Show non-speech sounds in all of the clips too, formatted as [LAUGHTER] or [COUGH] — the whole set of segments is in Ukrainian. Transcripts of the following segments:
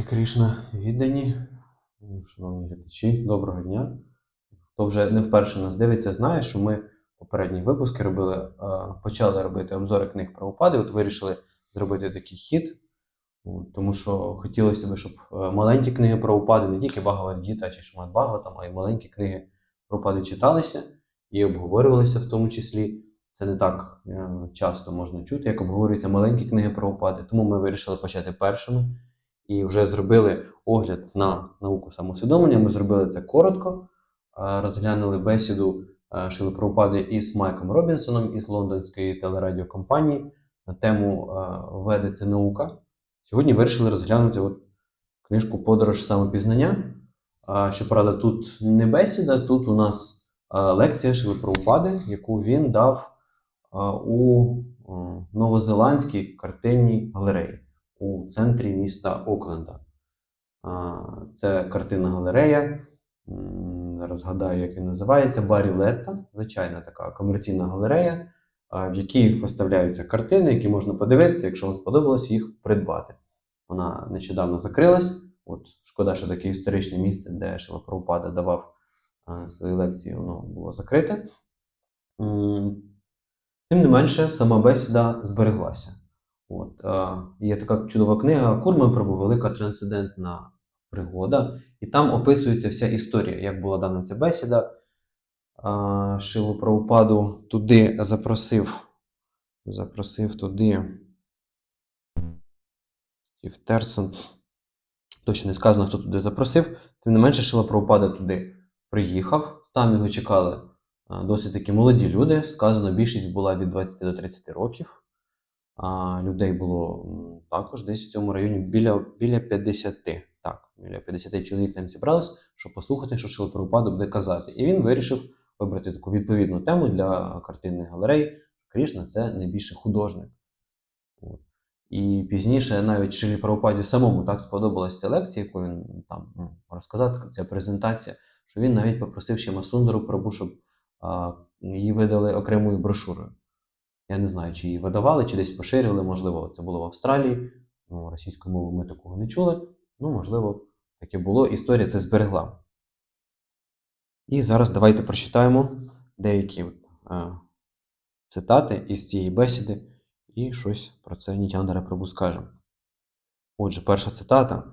Харі Кришна, віддані, шановні глядачі, доброго дня. Хто вже не вперше нас дивиться, знає, що ми попередні випуски робили, почали робити обзори книг про упади. От вирішили зробити такий хід, тому що хотілося б, щоб е, маленькі книги про упади, не тільки Багавадгіта чи Шмат Багаватам, а й маленькі книги про упади читалися і обговорювалися в тому числі. Це не так е, часто можна чути, як обговорюються маленькі книги про упади. Тому ми вирішили почати першими і вже зробили огляд на науку самосвідомлення. Ми зробили це коротко, е, розглянули бесіду е, Шили Прабхупади із Майком Робінсоном із лондонської телерадіокомпанії на тему е, це наука. Сьогодні вирішили розглянути от книжку Подорож самопізнання. Щоправда, тут не бесіда, тут у нас лекція Шили Прабхупади, яку він дав у Новозеландській картинній галереї у центрі міста Окленда. Це картинна галерея. м, Зараз згадаю, як він називається. Барі Летта, звичайна така комерційна галерея, в якій виставляються картини, які можна подивитися, якщо вам сподобалось їх придбати. Вона нещодавно закрилась. От шкода, що таке історичне місце, де Шила Прабхупада давав свої лекції, воно було закрите. Тим не менше, сама бесіда збереглася. От, е, є така чудова книга Курма Прабу, велика трансцендентна пригода, і там описується вся історія, як була дана ця бесіда. Е, Шилу Прабхупаду туди запросив, запросив туди Стів Терсон. Точно не сказано, хто туди запросив. Тим не менше, Шила Прабхупада туди приїхав. Там його чекали досить такі молоді люди. Сказано, більшість була від 20 до 30 років. А, людей було також десь в цьому районі біля, біля 50. Так, біля 50 чоловік там зібралось, щоб послухати, що Шила Прабхупада буде казати. І він вирішив вибрати таку відповідну тему для картинної галереї. Крішна це найбільше художник. От. І пізніше навіть Шилі Прабхупаді самому так сподобалася ця лекція, яку він там ну, розказав, ця презентація, що він навіть попросив ще Масундару Прабу, щоб а, її видали окремою брошурою. Я не знаю, чи її видавали, чи десь поширювали, можливо, це було в Австралії. Ну, російською мовою ми такого не чули. Ну, можливо, таке було. Історія це зберегла. І зараз давайте прочитаємо деякі е, цитати із цієї бесіди і щось про це Нітяндара Прабу скажемо. Отже, перша цитата.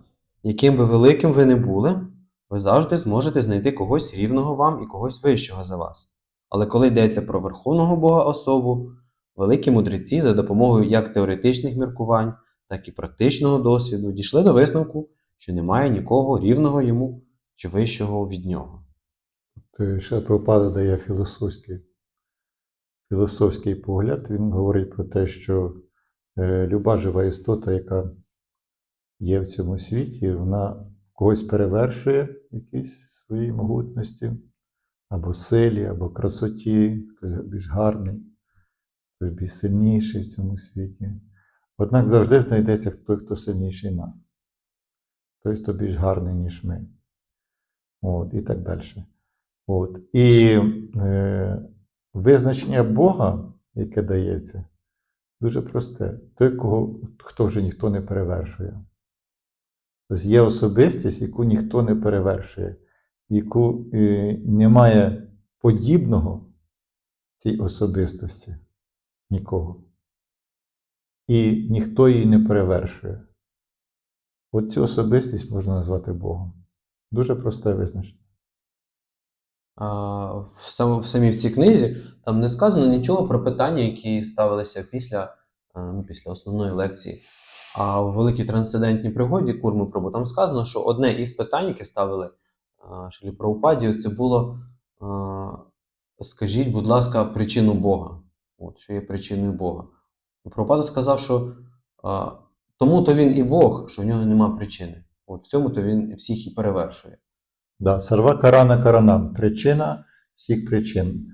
Яким би великим ви не були, ви завжди зможете знайти когось рівного вам і когось вищого за вас. Але коли йдеться про Верховного Бога особу, великі мудреці за допомогою як теоретичних міркувань, так і практичного досвіду дійшли до висновку, що немає нікого рівного йому чи вищого від нього. То ще Прабхупада дає філософський, філософський погляд. Він говорить про те, що е, люба жива істота, яка є в цьому світі, вона когось перевершує в якійсь своїй могутності, або силі, або красоті, хтось більш гарний, більш сильніший в цьому світі. Однак завжди знайдеться той, хто сильніший нас, той, хто більш гарний, ніж ми. От, і так далі. От. І е, визначення Бога, яке дається, дуже просте. Той, кого, хто вже ніхто не перевершує. Тобто є особистість, яку ніхто не перевершує, яку е, немає подібного цій особистості нікого. І ніхто її не перевершує. От цю особистість можна назвати Богом. Дуже просте визначення. А, в, сам, в самій в цій книзі там не сказано нічого про питання, які ставилися після, ну, після основної лекції. А в великій трансцендентній пригоді Курми Прабу там сказано, що одне із питань, яке ставили а, Шилі Прабхупаді, це було: а, скажіть, будь ласка, причину Бога. От, що є причиною Бога. І Прабхупада сказав, що а, тому-то він і Бог, що в нього нема причини. От в цьому то він всіх і перевершує. Да, сарва карана каранам причина всіх причин.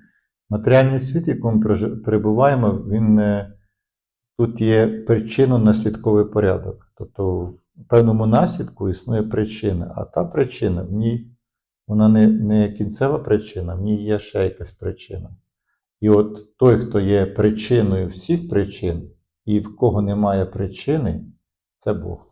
Матеріальний світ, в якому ми перебуваємо, він е, тут є причинно-наслідковий порядок. Тобто в певному наслідку існує причина, а та причина в ній вона не, не кінцева причина, в ній є ще якась причина. І от той, хто є причиною всіх причин, і в кого немає причини, це Бог.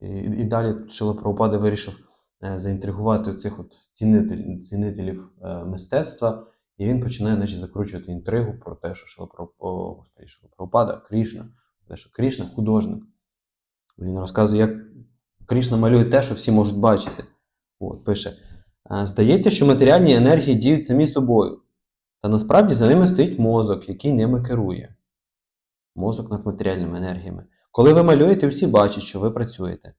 І, і далі Шила Прабхупада вирішив е, заінтригувати цих от цінитель, цінителів е, мистецтва, і він починає значить, закручувати інтригу про те, що Шила Прабхупада, Крішна, те, що Крішна художник. Він розказує, як Крішна малює те, що всі можуть бачити. От, пише: «Е, Здається, що матеріальні енергії діють самі собою. Та насправді за ними стоїть мозок, який ними керує. Мозок над матеріальними енергіями. Коли ви малюєте, всі бачать, що ви працюєте.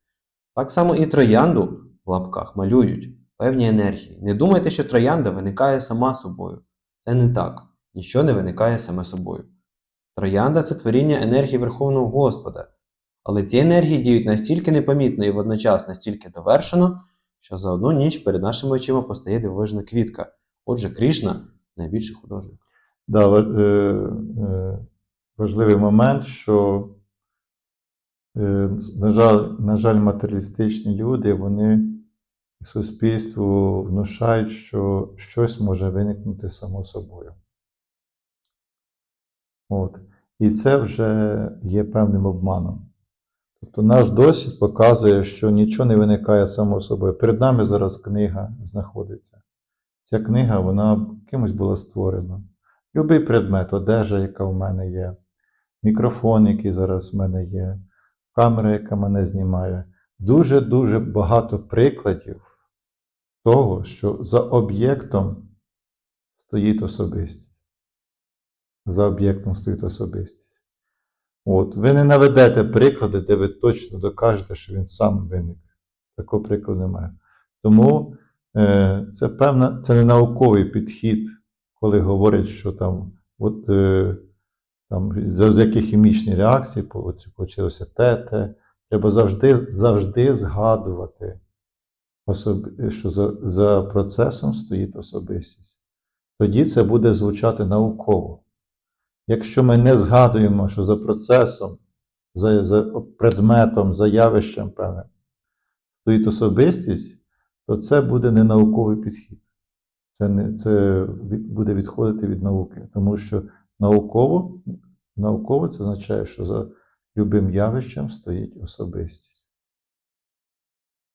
Так само і троянду в лапках малюють певні енергії. Не думайте, що троянда виникає сама собою. Це не так. Ніщо не виникає саме собою. Троянда це творіння енергії Верховного Господа. Але ці енергії діють настільки непомітно і водночас настільки довершено, що за одну ніч перед нашими очима постає дивовижна квітка. Отже, Крішна найбільший художник. Да, е, е, важливий момент, що, е, на жаль, на жаль, матеріалістичні люди, вони суспільству внушають, що щось може виникнути само собою. От. І це вже є певним обманом. Тобто наш досвід показує, що нічого не виникає само собою. Перед нами зараз книга знаходиться. Ця книга, вона кимось була створена. Любий предмет, одежа, яка в мене є, мікрофон, який зараз в мене є, камера, яка мене знімає. Дуже-дуже багато прикладів того, що за об'єктом стоїть особистість. За об'єктом стоїть особистість. От. Ви не наведете приклади, де ви точно докажете, що він сам виник. Такого прикладу немає. Тому е, це певна, це не науковий підхід, коли говорять, що там, от, е, там завдяки хімічній реакції вийшло те, те. Треба завжди, завжди згадувати, що за, за процесом стоїть особистість. Тоді це буде звучати науково. Якщо ми не згадуємо, що за процесом, за, за предметом, за явищем певним стоїть особистість, то це буде не науковий підхід. Це, не, це буде відходити від науки. Тому що науково, науково це означає, що за любим явищем стоїть особистість.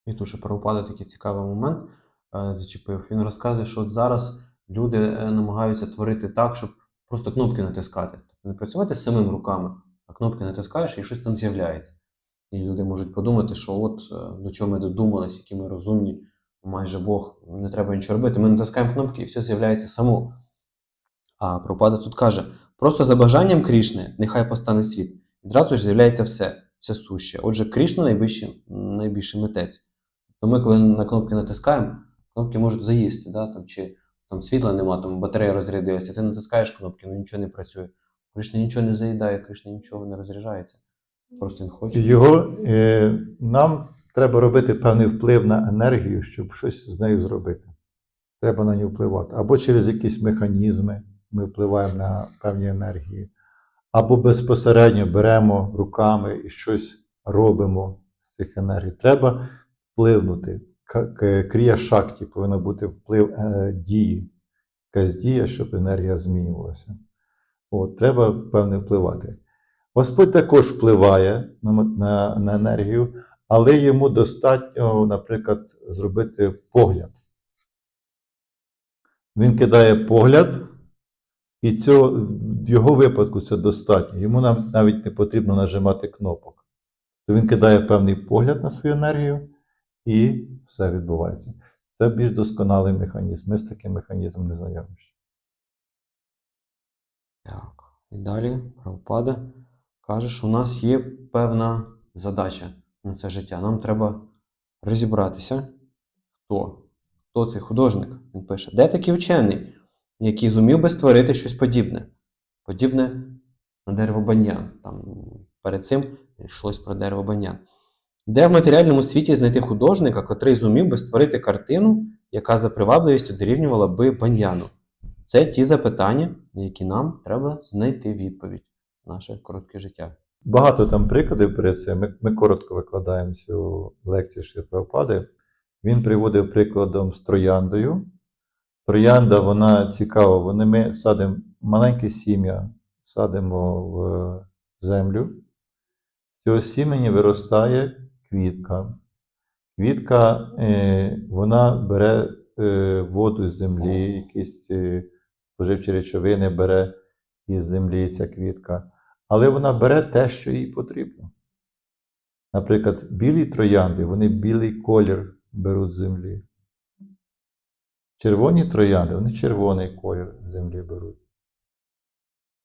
І тут ще Прабхупада такий цікавий момент е, зачепив. Він розказує, що от зараз люди е, намагаються творити так, щоб просто кнопки натискати. Не працювати самими руками, а кнопки натискаєш і щось там з'являється. І люди можуть подумати, що от е, до чого ми додумались, які ми розумні, майже Бог, не треба нічого робити. Ми натискаємо кнопки і все з'являється само. А Прабхупада тут каже: просто за бажанням Крішни, нехай постане світ. Відразу ж з'являється все, все суще. Отже, Крішна найбільший, найбільший митець. То ми, коли на кнопки натискаємо, кнопки можуть заїсти, да? там, чи там світла нема, там батарея розрядилася, ти натискаєш кнопки, ну нічого не працює. Кришна нічого не заїдає, Кришна нічого не розряджається. Просто він хоче. Його, е, нам треба робити певний вплив на енергію, щоб щось з нею зробити. Треба на нього впливати. Або через якісь механізми ми впливаємо на певні енергії, або безпосередньо беремо руками і щось робимо з цих енергій. Треба впливнути. Крія шакті повинен бути вплив е, дії, якась дія, щоб енергія змінювалася. От, треба певне впливати. Господь також впливає на, на, на енергію, але йому достатньо, наприклад, зробити погляд. Він кидає погляд, і цього, в його випадку це достатньо. Йому нам навіть не потрібно нажимати кнопок. То він кидає певний погляд на свою енергію, і все відбувається. Це більш досконалий механізм. Ми з таким механізмом не знайомі. Так. І далі Прабхупада каже, що у нас є певна задача на це життя. Нам треба розібратися, хто, хто цей художник. Він пише, де такий вчений, який зумів би створити щось подібне. Подібне на дерево банян. Там перед цим йшлось про дерево банян. Де в матеріальному світі знайти художника, котрий зумів би створити картину, яка за привабливістю дорівнювала би баньяну? Це ті запитання, на які нам треба знайти відповідь. Це наше коротке життя. Багато там прикладів перед цим. Ми, ми коротко викладаємо цю лекцію Шри Прабхупади. Він приводив прикладом з трояндою. Троянда, вона цікава. Вони ми садимо маленьке сім'я, садимо в землю. З цього сімені виростає квітка. Квітка е, вона бере е, воду з землі, якісь е, споживчі речовини бере із землі ця квітка, але вона бере те, що їй потрібно. Наприклад, білі троянди, вони білий колір беруть з землі. Червоні троянди, вони червоний колір з землі беруть.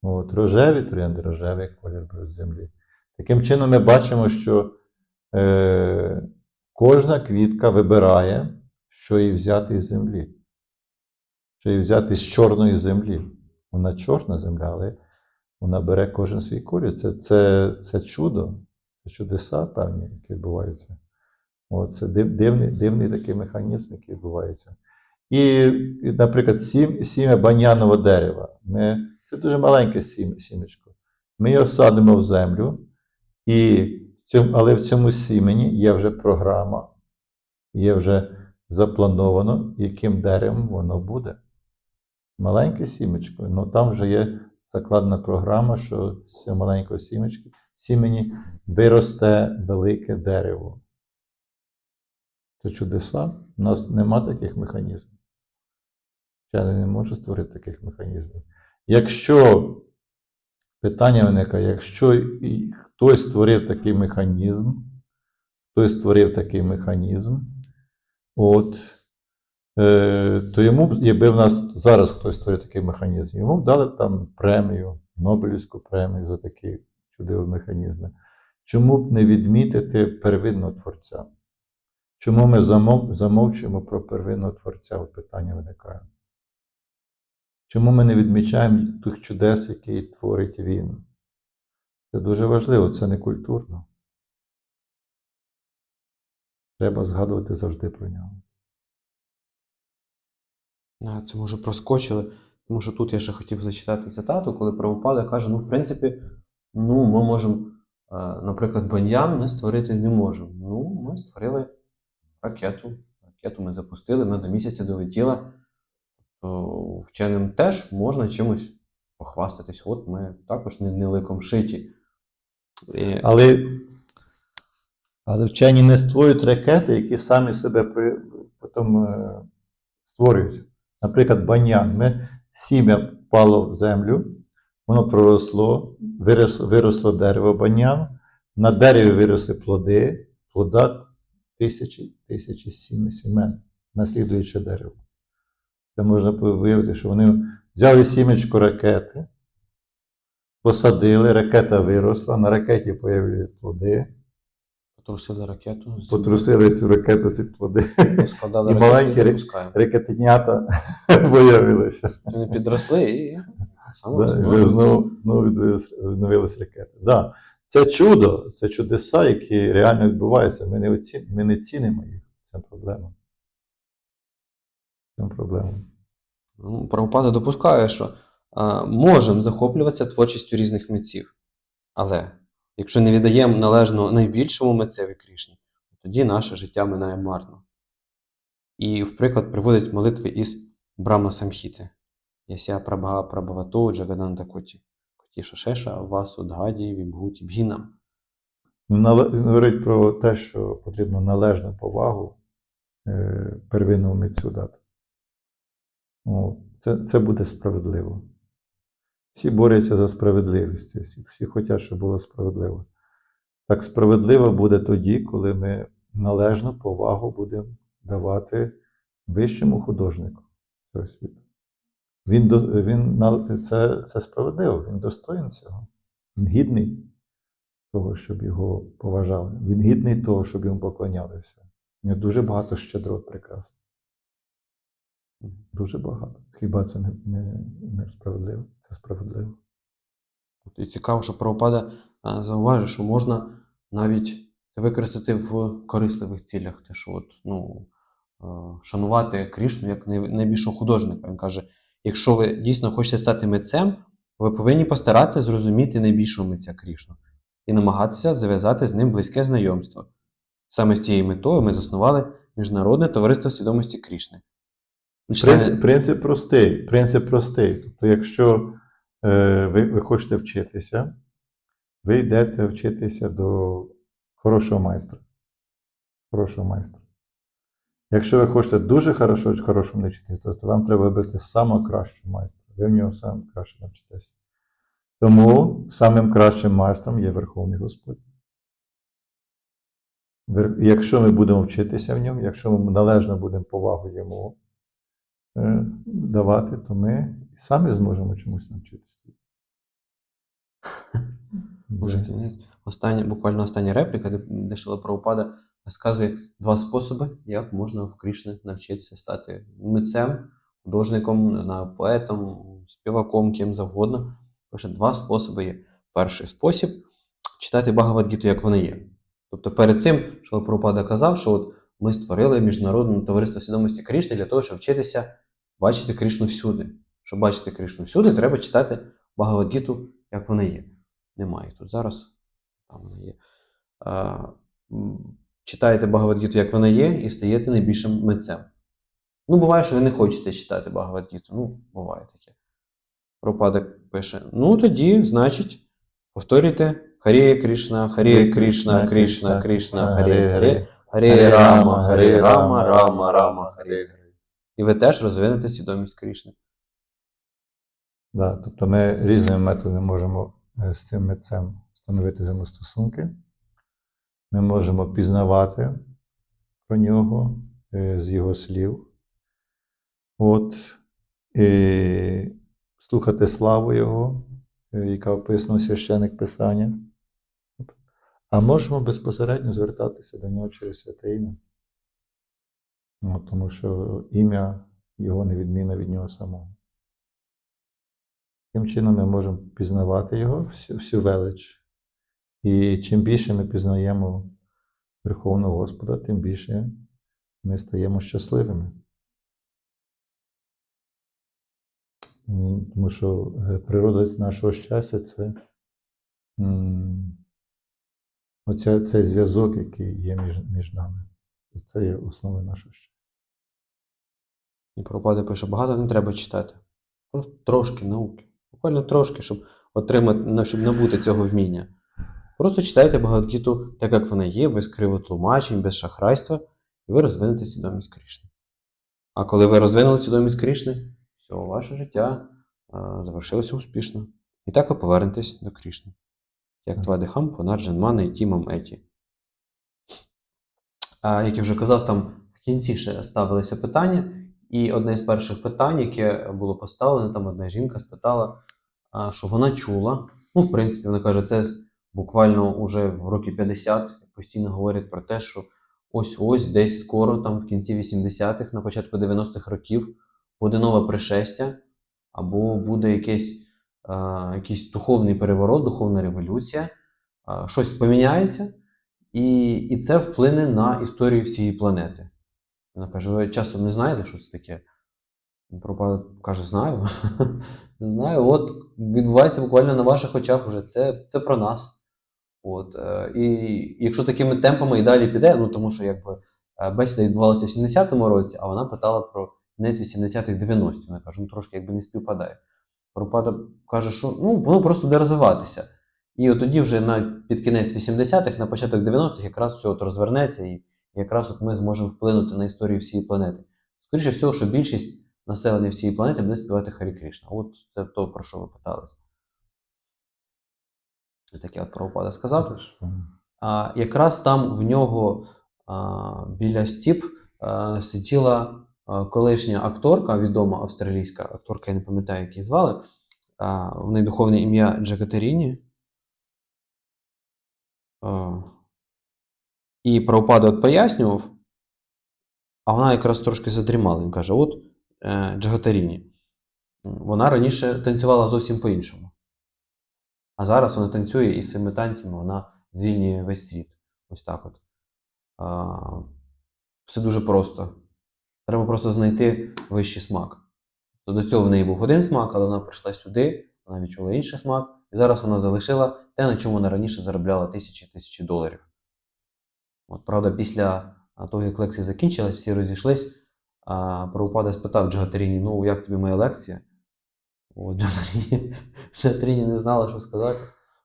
От, рожеві троянди, рожевий колір беруть з землі. Таким чином, ми бачимо, що е, кожна квітка вибирає, що їй взяти з землі. Що їй взяти з чорної землі. Вона чорна земля, але вона бере кожен свій колір. Це, це, це чудо, це чудеса певні, які відбуваються. От, це див, дивний, дивний такий механізм, який відбувається. І, і, наприклад, сім, сім'я банянового дерева. Ми, це дуже маленьке сім, сімечко. Ми його садимо в землю, і але в цьому сімені є вже програма, є вже заплановано, яким деревом воно буде. Маленьке сімечко, ну там вже є закладена програма, що з цього маленького сімечки, сімені виросте велике дерево. Це чудеса. У нас нема таких механізмів. Вчений не може створити таких механізмів. Якщо питання виникає, якщо хтось створив такий механізм, хтось створив такий механізм, от, е, то йому, якби в нас зараз хтось створив такий механізм, йому б дали там премію, Нобелівську премію за такі чудові механізми. Чому б не відмітити первинного творця? Чому ми замов, замовчуємо про первинного творця? Питання виникає. Чому ми не відмічаємо тих чудес, які творить він? Це дуже важливо, це не культурно. Треба згадувати завжди про нього. А, Це може проскочили, тому що тут я ще хотів зачитати цитату, коли Правопада каже: ну, в принципі, ну, ми можемо, наприклад, баньян ми створити не можемо. Ну, ми створили ракету. Ракету ми запустили, вона до місяця долетіла. То вченим теж можна чимось похвастатись. От ми також не, не ликом шиті. І, Але, але вчені не створюють ракети, які самі себе при, потім е, створюють. Наприклад, банян. Ми, сім'я впало в землю, воно проросло, виросло, виросло дерево банян, на дереві виросли плоди, в плодах тисячі, тисячі сім- сімен, наслідуюче дерево. Це можна виявити, що вони взяли сімечко ракети, посадили, ракета виросла, на ракеті появились плоди, потрусили ракету, потрусили цю ракету ці плоди, складали і ракету маленькі і ракетенята [LAUGHS] виявилися. Вони підросли і Да, і знову, знову відновились ракети. Да. Це чудо, це чудеса, які реально відбуваються. Ми не, оці... Ми не цінимо їх. Це проблема. Це проблема. Ну, Прабхупада допускає, що а, можемо захоплюватися творчістю різних митців. Але якщо не віддаємо належно найбільшому митцеві Крішні, тоді наше життя минає марно. І, в приклад, приводить молитви із Брама Самхіти. Яся Прабха Прабхавату Джагаданта Коті. Коті Шашеша Васу Дгаді Вібгуті Бгінам. Ну, Він говорить про те, що потрібно належну повагу е, первинному митцю дати. Ну, це, це буде справедливо. Всі борються за справедливість, всі, хочуть, щоб було справедливо. Так справедливо буде тоді, коли ми належну повагу будемо давати вищому художнику цього світу. Він, він, це, це справедливо, він достоїн цього. Він гідний того, щоб його поважали. Він гідний того, щоб йому поклонялися. У нього дуже багато щедрот прекрасних. Дуже багато. Хіба це не, не, не справедливо? Це справедливо. І цікаво, що Прабхупада а, зауважує, що можна навіть це використати в корисливих цілях. Те, що от, ну, е, шанувати Крішну як найбільшого художника. Він каже: якщо ви дійсно хочете стати митцем, ви повинні постаратися зрозуміти найбільшого митця Крішну і намагатися зав'язати з ним близьке знайомство. Саме з цією метою ми заснували Міжнародне товариство свідомості Крішни. Принцип, принцип простий. Принцип простий. Тобто, якщо е, ви, ви хочете вчитися, ви йдете вчитися до хорошого майстра. хорошого майстра. Якщо ви хочете дуже хорошо, хорошому навчитися, то, вам треба вибрати самого кращого майстра. Ви в нього саме краще навчитеся. Тому самим кращим майстром є Верховний Господь. Якщо ми будемо вчитися в ньому, якщо ми належно будемо повагу йому давати, то ми і самі зможемо чомусь навчитися. Уже [LAUGHS] кінець. Остання, буквально остання репліка, де, Шила Прабхупада розказує два способи, як можна в Крішни навчитися стати митцем, художником, не знаю, поетом, співаком, ким завгодно. Пише, два способи є. Перший спосіб читати Багавадгіту, як вона є. Тобто перед цим Шила Прабхупада казав, що от ми створили міжнародне товариство свідомості Крішни для того, щоб вчитися бачити Крішну всюди. Щоб бачити Крішну всюди, треба читати Багавадгіту, як вона є. Немає тут зараз. Там вона є. А, читаєте Багавадгіту, як вона є, і стаєте найбільшим митцем. Ну, буває, що ви не хочете читати Багавадгіту. Ну, буває таке. Пропадок пише: ну тоді, значить, повторюйте Харі Кришна, Харі Кришна, Кришна, Кришна, Харі Харі, Харі Рама, Харі Рама, Рама, Рама, Харі Харі. І ви теж розвинете свідомість Кришни. Да, тобто ми різними методами можемо е, з цим митцем встановити взаємостосунки. Ми можемо пізнавати про нього е, з його слів. От, і слухати славу Його, е, яка описана у священних Писання. А можемо безпосередньо звертатися до нього через святе ім'я. Ну, тому що ім'я Його невідмінне від нього самого. Таким чином ми можемо пізнавати його, всю, всю велич. І чим більше ми пізнаємо Верховного Господа, тим більше ми стаємо щасливими. Тому що е, природа нашого щастя це оця, цей зв'язок, який є між, між нами. Це є основою нашого щастя. І Пропада пише, багато не треба читати. Просто трошки науки. Буквально трошки, щоб отримати, щоб набути цього вміння. Просто читайте Багавадгіту так, як вона є, без кривотлумачень, без шахрайства, і ви розвинете свідомість Кришни. А коли ви розвинули свідомість Кришни, все, ваше життя завершилося успішно. І так ви повернетесь до Кришни. Як Твадихам, Понарджанмана і Тімам Еті. А, як я вже казав, там в кінці ще ставилися питання. І одне з перших питань, яке було поставлене, там одна жінка спитала, що вона чула. Ну, в принципі, вона каже, це буквально уже в роки 50 постійно говорять про те, що ось-ось десь скоро, там в кінці 80-х, на початку 90-х років, буде нове пришестя, або буде якийсь, а, якийсь духовний переворот, духовна революція, щось поміняється, і, і це вплине на історію всієї планети. Вона каже: ви часом не знаєте, що це таке? Пропада каже, знаю. [LAUGHS] Знаю. От відбувається буквально на ваших очах вже. Це, це про нас. От, е, і якщо такими темпами і далі піде, ну тому що якби е, бесіда відбувалася в 70-му році, а вона питала про кінець 80-х 90-х. Вона каже, ну трошки якби не співпадає. Пропада каже, що ну, воно просто буде розвиватися. І от тоді вже на, під кінець 80-х, на початок 90-х якраз все от розвернеться, і якраз от ми зможемо вплинути на історію всієї планети. Скоріше всього, що більшість населення всієї планети буде співати Харі Кришна. От це то, про що ви питалися. Таке от Прабхупада сказав. А, якраз там в нього а, біля стіп а, сиділа колишня акторка, відома австралійська акторка, я не пам'ятаю, як її звали. В неї духовне ім'я Джакатеріні. І Прабхупада пояснював, а вона якраз трошки задрімала. Він каже: от е, Джагатаріні. Вона раніше танцювала зовсім по-іншому. А зараз вона танцює і своїми танцями вона звільнює весь світ. Ось так от. Все дуже просто. Треба просто знайти вищий смак. То до цього в неї був один смак, але вона прийшла сюди, вона відчула інший смак, і зараз вона залишила те, на чому вона раніше заробляла тисячі тисячі доларів. От, правда, після того, як лекція закінчилась, всі розійшлись. А Прабхупада спитав Джагатеріні, ну як тобі моя лекція? От Джагатеріні [LAUGHS] не знала, що сказати.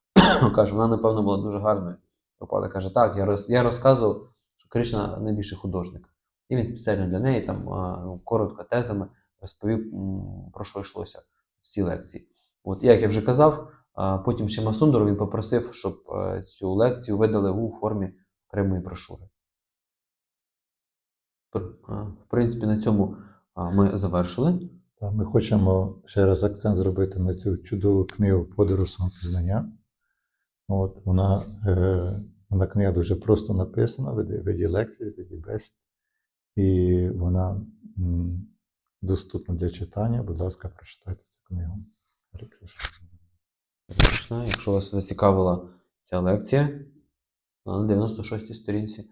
[COUGHS] Каже, вона, напевно, була дуже гарною. Прабхупада каже, так, я, роз, я розказував, що Кришна найбільший художник. І він спеціально для неї там ну, коротко тезами розповів, про що йшлося в цій лекції. От, як я вже казав, потім ще Масундору він попросив, щоб е, цю лекцію видали у формі окремої брошури. В принципі, на цьому ми завершили. Ми хочемо ще раз акцент зробити на цю чудову книгу Подорож самопізнання. От, вона, е, вона книга дуже просто написана, в виді- в виді лекцій, в виді бесід. І вона доступна для читання. Будь ласка, прочитайте цю книгу. Якщо вас зацікавила ця лекція, на 96-й сторінці,